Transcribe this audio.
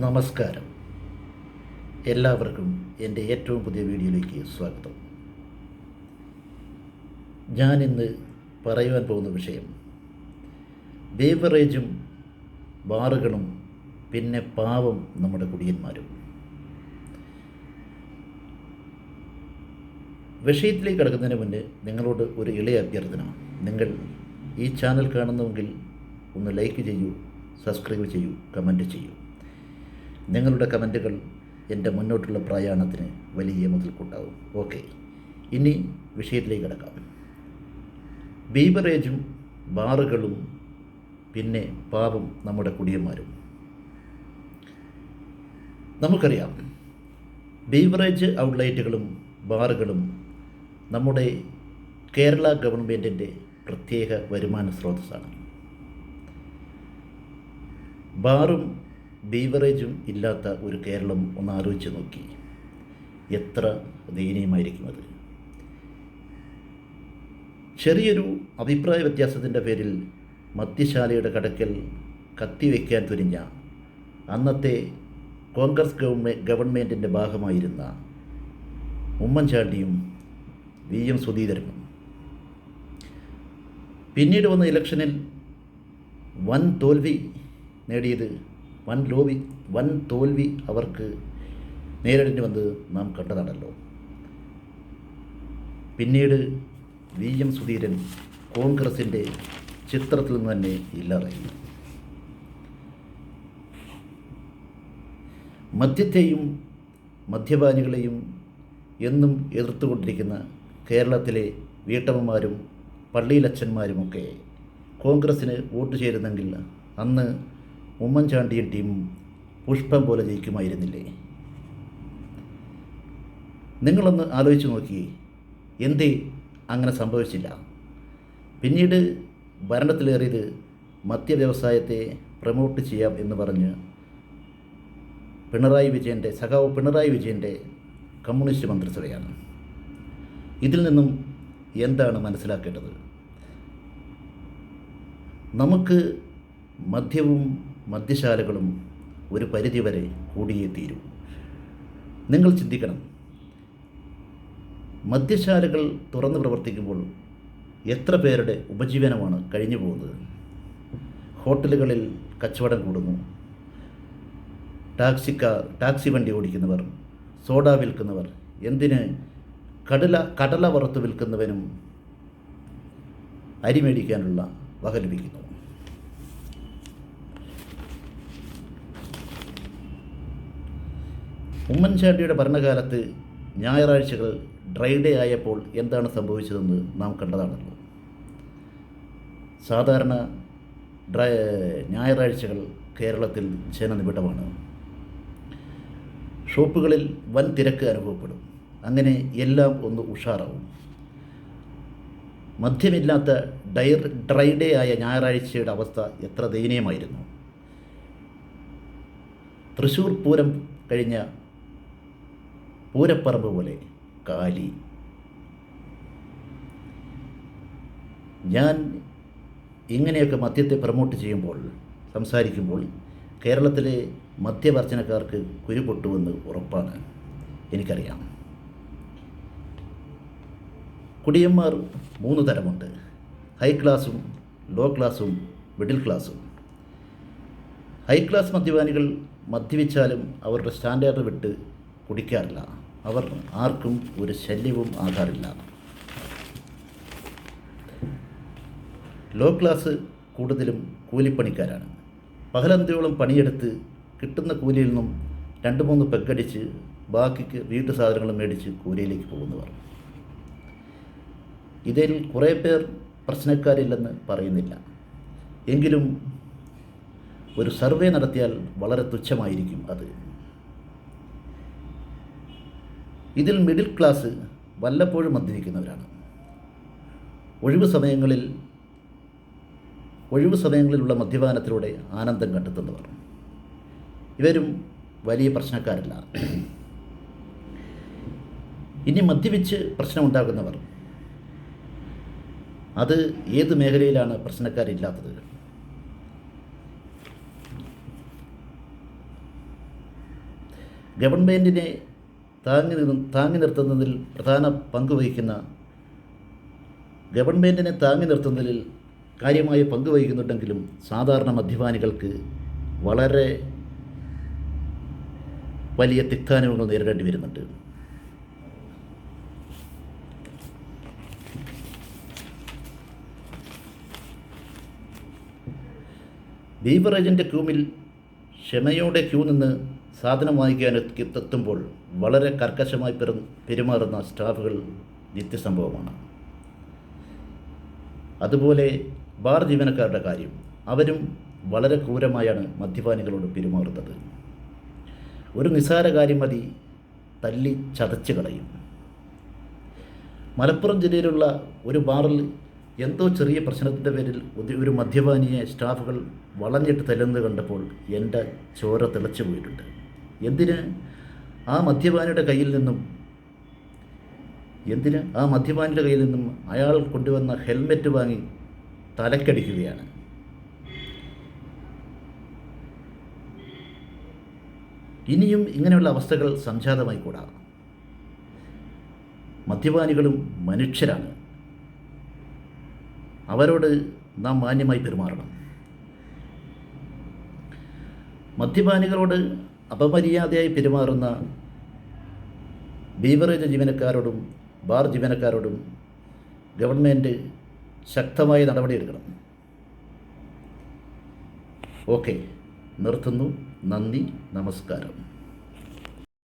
നമസ്കാരം. എല്ലാവർക്കും എന്റെ ഏറ്റവും പുതിയ വീഡിയോയിലേക്ക് സ്വാഗതം. ഞാൻ ഇന്ന് പറയുവാൻ പോകുന്ന വിഷയം ബേവറേജും ബാറുകളും പിന്നെ പാവം നമ്മുടെ കുടിയന്മാരും. വിഷയത്തിലേക്ക് കടക്കുന്നതിന് മുന്നേ നിങ്ങളോട് ഒരു ഇളയ അഭ്യർത്ഥന. നിങ്ങൾ ഈ ചാനൽ കാണുന്നുവെങ്കിൽ ഒന്ന് ലൈക്ക് ചെയ്യൂ സബ്സ്ക്രൈബ് ചെയ്യൂ കമന്റ് ചെയ്യൂ. നിങ്ങളുടെ കമന്റുകൾ എന്റെ മുന്നോട്ടുള്ള പ്രയാണത്തിന് വലിയ മുതൽക്കൂട്ടാവും. ഓക്കെ. ഇനി വിഷയത്തിലേക്ക് കിടക്കാം. ബീവറേജും ബാറുകളും പിന്നെ പാവം നമ്മുടെ കുടിയന്മാരും. നമുക്കറിയാം ബീവറേജ് ഔട്ട്ലൈറ്റുകളും ബാറുകളും നമ്മുടെ കേരള ഗവൺമെന്റിന്റെ പ്രത്യേക വരുമാന സ്രോതസ്സാണ്. ബാറും ബീവറേജും ഇല്ലാത്ത ഒരു കേരളം ഒന്ന് ആലോചിച്ച് നോക്കി. എത്ര ദയനീയമായിരിക്കും അത് ചെറിയൊരു അഭിപ്രായ വ്യത്യാസത്തിന്റെ പേരിൽ മദ്യശാലയുടെ കടക്കൽ കത്തിവെക്കാൻ തുനിഞ്ഞ അന്നത്തെ കോൺഗ്രസ് ഗവൺമെ ഗവൺമെന്റിന്റെ ഭാഗമായിരുന്ന ഉമ്മൻചാണ്ടിയും വി എം സുധീധരനും പിന്നീട് വന്ന ഇലക്ഷനിൽ വൻ തോൽവി നേടിയത് വൻ ലോബി വൻ തോൽവി അവർക്ക് നേരിടേണ്ടി വന്നത് നാം കണ്ടതാണല്ലോ. പിന്നീട് വി എം സുധീരൻ കോൺഗ്രസിന്റെ ചിത്രത്തിൽ നിന്ന് തന്നെ ഇല്ലാതായി. മദ്യത്തെയും മദ്യപാനികളെയും എന്നും എതിർത്തുകൊണ്ടിരിക്കുന്ന കേരളത്തിലെ വീട്ടമ്മമാരും പള്ളിയിലച്ഛന്മാരുമൊക്കെ കോൺഗ്രസ്സിന് വോട്ട് ചേരുന്നെങ്കിൽ അന്ന് ഉമ്മൻചാണ്ടിയും ടീമും പുഷ്പം പോലെ ജയിക്കുമായിരുന്നില്ലേ? നിങ്ങളൊന്ന് ആലോചിച്ച് നോക്കി. എന്തേ അങ്ങനെ സംഭവിച്ചില്ല? പിന്നീട് ഭരണത്തിലേറിയത് മദ്യവ്യവസായത്തെ പ്രമോട്ട് ചെയ്യാം എന്ന് പറഞ്ഞ് പിണറായി വിജയന്റെ സഖാവ് പിണറായി വിജയന്റെ കമ്മ്യൂണിസ്റ്റ് മന്ത്രിസഭയാണ്. ഇതിൽ നിന്നും എന്താണ് മനസ്സിലാക്കേണ്ടത്? നമുക്ക് മദ്യവും മദ്യശാലകളും ഒരു പരിധിവരെ കൂടിയേ തീരൂ നിങ്ങൾ ചിന്തിക്കണം. മദ്യശാലകൾ തുറന്ന് പ്രവർത്തിക്കുമ്പോൾ എത്ര പേരുടെ ഉപജീവനമാണ് കഴിഞ്ഞു പോകുന്നത്? ഹോട്ടലുകളിൽ കച്ചവടം കൂടുന്നു. ടാക്സിക്കാർ ടാക്സി വണ്ടി ഓടിക്കുന്നവർ സോഡ വിൽക്കുന്നവർ എന്തിന് കടല കടല വറുത്ത് വിൽക്കുന്നവനും അരി മേടിക്കാനുള്ള വക ലഭിക്കുന്നു. ഉമ്മൻചാണ്ടിയുടെ ഭരണകാലത്ത് ഞായറാഴ്ചകൾ ഡ്രൈ ഡേ ആയപ്പോൾ എന്താണ് സംഭവിച്ചതെന്ന് നാം കണ്ടതാണല്ലോ. സാധാരണ ഡ്രൈ ഞായറാഴ്ചകൾ കേരളത്തിൽ ജനനിബിഡമാണ്. ഷോപ്പുകളിൽ വൻ തിരക്ക് അനുഭവപ്പെടും. അങ്ങനെ എല്ലാം ഒന്ന് ഉഷാറാവും. മദ്യമില്ലാത്ത ഡയർ ഡ്രൈ ഡേ ആയ ഞായറാഴ്ചയുടെ അവസ്ഥ എത്ര ദയനീയമായിരുന്നു. തൃശ്ശൂർ പൂരം കഴിഞ്ഞ പൂരപ്പറമ്പ് പോലെ കാലി. ഞാൻ ഇങ്ങനെയൊക്കെ മദ്യത്തെ പ്രമോട്ട് ചെയ്യുമ്പോൾ സംസാരിക്കുമ്പോൾ കേരളത്തിലെ മദ്യവർജനക്കാർക്ക് കുരുപൊട്ടുവെന്ന് ഉറപ്പാണ്. എനിക്കറിയാം. കുടിയന്മാർ മൂന്ന് തരമുണ്ട്. ഹൈ ക്ലാസ്സും ലോ ക്ലാസ്സും മിഡിൽ ക്ലാസ്സും. ഹൈ ക്ലാസ് മദ്യപാനികൾ മദ്യപിച്ചാലും അവരുടെ സ്റ്റാൻഡേർഡ് വിട്ട് കുടിക്കാറില്ല. അവർ ആർക്കും ഒരു ശല്യവും ആകാറില്ല. ലോ ക്ലാസ് കൂടുതലും കൂലിപ്പണിക്കാരാണ്. പകലന്തിയോളം പണിയെടുത്ത് കിട്ടുന്ന കൂലിയിൽ നിന്നും രണ്ട് മൂന്ന് പെക്കടിച്ച് ബാക്കിക്ക് വീട്ടു സാധനങ്ങൾ മേടിച്ച് കൂലിയിലേക്ക് പോകുന്നവർ. ഇതിൽ കുറേ പേർ പ്രശ്നക്കാരില്ലെന്ന് പറയുന്നില്ല. എങ്കിലും ഒരു സർവേ നടത്തിയാൽ വളരെ തുച്ഛമായിരിക്കും അത്. ഇതിൽ മിഡിൽ ക്ലാസ് വല്ലപ്പോഴും മദ്യപിക്കുന്നവരാണ്. ഒഴിവ് സമയങ്ങളിൽ ഒഴിവ് സമയങ്ങളിലുള്ള മദ്യപാനത്തിലൂടെ ആനന്ദം കണ്ടെത്തുന്നവർ. ഇവരും വലിയ പ്രശ്നക്കാരല്ല. ഇനി മദ്യപിച്ച് പ്രശ്നമുണ്ടാകുന്നവർ അത് ഏത് മേഖലയിലാണ് പ്രശ്നക്കാരില്ലാത്തത്? ഗവൺമെന്റിനെ താങ്ങി താങ്ങി നിർത്തുന്നതിൽ പ്രധാന പങ്ക് വഹിക്കുന്ന ഗവൺമെന്റിനെ താങ്ങി നിർത്തുന്നതിൽ കാര്യമായ പങ്ക് വഹിക്കുന്നുണ്ടെങ്കിലും സാധാരണ മദ്യപാനികൾക്ക് വളരെ വലിയ തിക്താനുഭവങ്ങൾ നേരിടേണ്ടി വരുന്നുണ്ട്. ബീവറേജിന്റെ ക്യൂമിൽ ക്ഷമയോടെ ക്യൂ നിന്ന് സാധനം വാങ്ങിക്കാൻ എത്തി- എത്തുമ്പോൾ വളരെ കർക്കശമായി പെരു പെരുമാറുന്ന സ്റ്റാഫുകൾ നിത്യസംഭവമാണ്. അതുപോലെ ബാർ ജീവനക്കാരുടെ കാര്യം അവരും വളരെ ക്രൂരമായാണ് മദ്യപാനികളോട് പെരുമാറുന്നത്. ഒരു നിസ്സാര കാര്യം മതി തല്ലി ചതച്ച് കളയും. മലപ്പുറം ജില്ലയിലുള്ള ഒരു ബാറിൽ എന്തോ ചെറിയ പ്രശ്നത്തിന്റെ പേരിൽ ഒരു മദ്യപാനിയെ സ്റ്റാഫുകൾ വളഞ്ഞിട്ട് തല്ലുന്നത് കണ്ടപ്പോൾ എന്റെ ചോര തിളച്ചു പോയിട്ടുണ്ട് എന്തിന്? ആ മദ്യപാനിയുടെ കയ്യിൽ നിന്നും എന്തിന്? ആ മദ്യപാനിയുടെ കയ്യിൽ നിന്നും അയാൾ കൊണ്ടുവന്ന ഹെൽമെറ്റ് വാങ്ങി തലക്കടിക്കുകയാണ്. ഇനിയും ഇങ്ങനെയുള്ള അവസ്ഥകൾ സംജാതമായി കൂടാ. മദ്യപാനികളും മനുഷ്യരാണ്. അവരോട് നാം മാന്യമായി പെരുമാറണം. മദ്യപാനികളോട് അപമര്യാദയായി പെരുമാറുന്ന ബീവറേജ് ജീവനക്കാരോടും ബാർ ജീവനക്കാരോടും ഗവൺമെന്റ് ശക്തമായ നടപടിയെടുക്കണം. ഓക്കെ. നിർത്തുന്നു. നന്ദി. നമസ്കാരം.